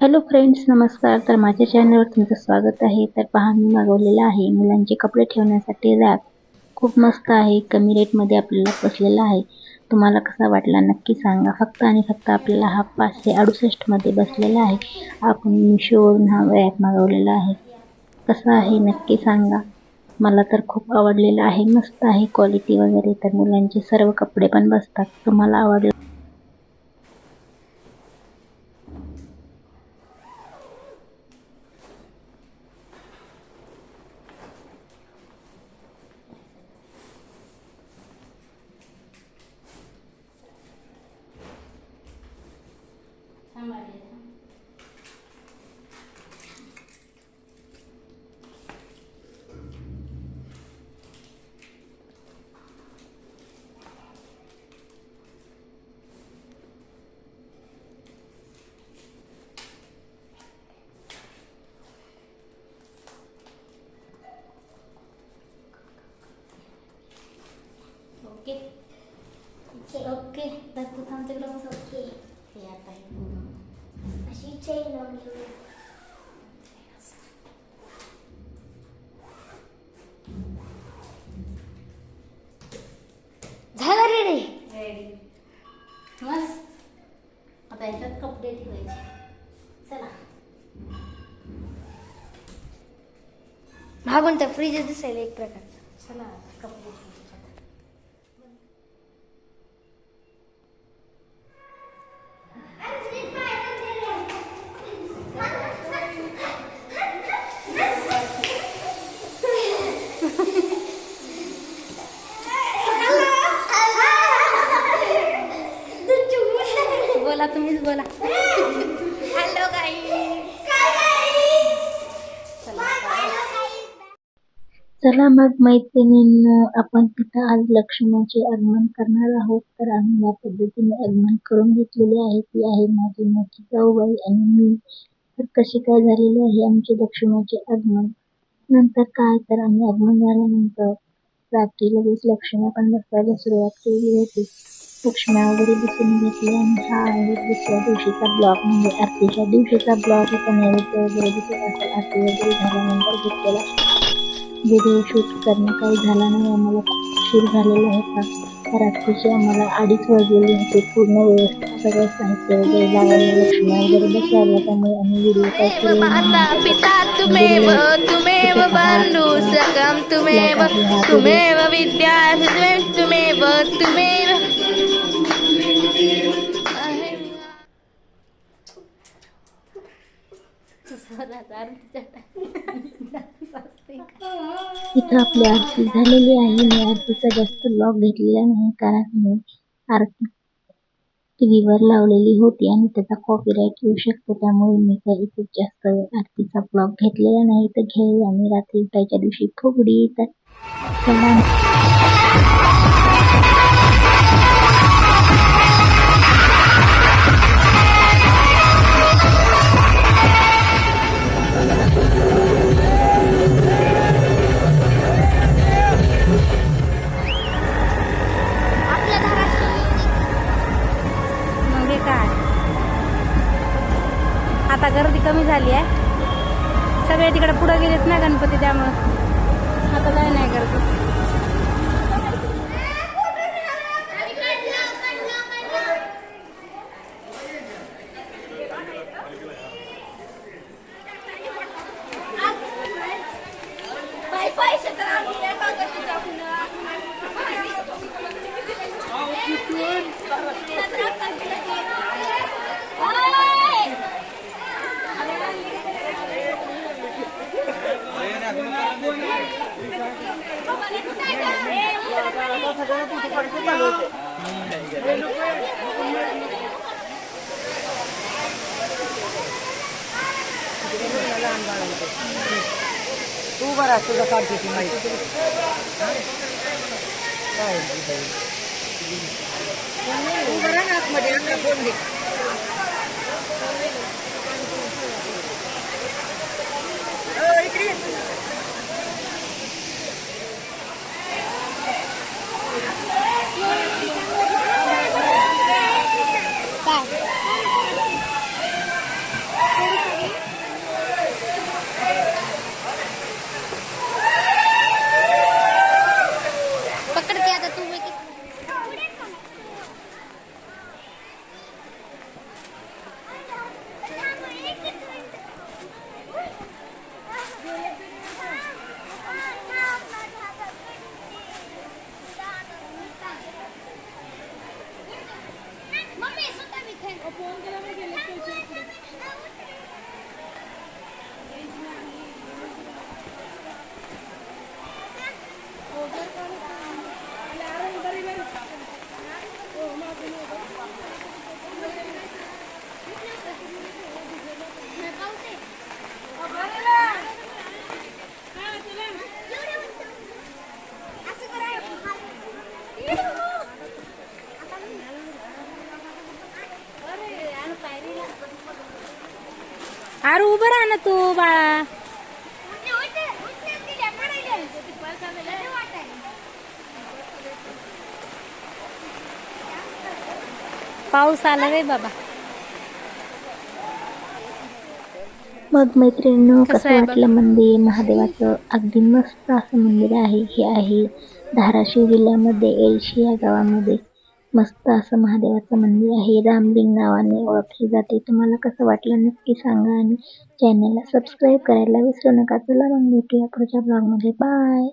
Hello friends नमस्कार. तर माझ्या चॅनलवर तुमचं स्वागत आहे. तर पहा मी मागवलेलं आहे मुलांचे कपडे ठेवण्यासाठी रॅक खूप मस्त आहे. कमी रेटमध्ये आपल्याला बसलेला आहे. तुम्हाला कसा वाटला नक्की सांगा. फक्त आणि फक्त आपल्याला हा पाचशे अडुसष्टमध्ये बसलेला आहे. आपण मिशोवरून हा रॅक मागवलेला आहे. कसा आहे नक्की सांगा. मला तर खूप आवडलेलं आहे. मस्त आहे क्वालिटी वगैरे. तर मुलांचे सर्व कपडे पण बसतात. तुम्हाला आवडलं ओके ओके तर तू मग ओके हे आता हे अशी चेन लावून घेऊ झालं रेडी रेडी मस्त आता याच्यात कपडे ठेवायचे चला मागून तर फ्रीज दिसेल एक प्रकारचं चला कपडे चला मग मैत्रिणींनो आपण तिथं आज लक्ष्मणाचे आगमन करणार आहोत. तर आम्ही या पद्धतीने आगमन करून घेतलेले आहे. ती आहे माझी मोठी जाऊबाई आणि मी. तर कसे काय झालेले आहे आमचे लक्ष्मणाचे आगमन? नंतर काय? तर आम्ही आगमन झाल्यानंतर रात्री लगेच लक्ष्मी पण बसवायला सुरुवात केली होती. लक्ष्म्या वगैरे दिसून घेतली आणि हा आहे दुसऱ्या दिवशीचा ब्लॉग. म्हणजे आरतीच्या दिवशीचा ब्लॉग. होता नैवेद्य वगैरे दिसत असेल आरती वगैरे झाल्यानंतर घेतलेला. व्हिडिओ शूट करणं काही झालं नाही आम्हाला खूप उशीर झालेला होता. रात्रीचे आम्हाला अडीच वाजलेले होते. पूर्ण व्यवस्थित सगळं साहित्य वगैरे लावायला लक्ष्मी वगैरे बसवायला त्यामुळे आम्ही व्हिडिओ काय केले. माता पिता तुमेव तुमेव बंधु सकम तुमेव तुमेव विद्या तुमेव तुमेव. इथं आपली आरती झालेली आहे. मी आरतीचा जास्त ब्लॉग घेतलेला नाही कारण मी आरती टीव्हीवर लावलेली होती आणि त्याचा कॉपीराईट येऊ शकतो. त्यामुळे मी काही खूप जास्त आरतीचा ब्लॉग घेतलेला नाही. तर घेऊ आम्ही रात्री उठायच्या दिवशी फुगडी तर आता गर्दी कमी झाली आहे. सगळे तिकडे पुढे गेलेत ना गणपती त्यामुळं. आता काय नाही गर्दी तू बरा तुझा काढते ती माहिती. तू बरा ना आतमध्ये কোন গ্রামে अरे उभं राहा ना तू बाळा पाऊस आला रे बाबा. मग मैत्रिणींनो कसं वाटलं मंदिर? महादेवाचं अगदी मस्त असं मंदिर आहे हे आहे धाराशिव जिल्ह्यामध्ये एलशी या गावामध्ये. मस्त असं महादेवाचं मंदिर आहे. रामलिंग नावाने ओळखले जाते. तुम्हाला कसं वाटलं नक्की सांगा आणि चॅनलला सबस्क्राईब करायला विसरू नका. चला मग भेटूया पुढच्या ब्लॉगमध्ये बाय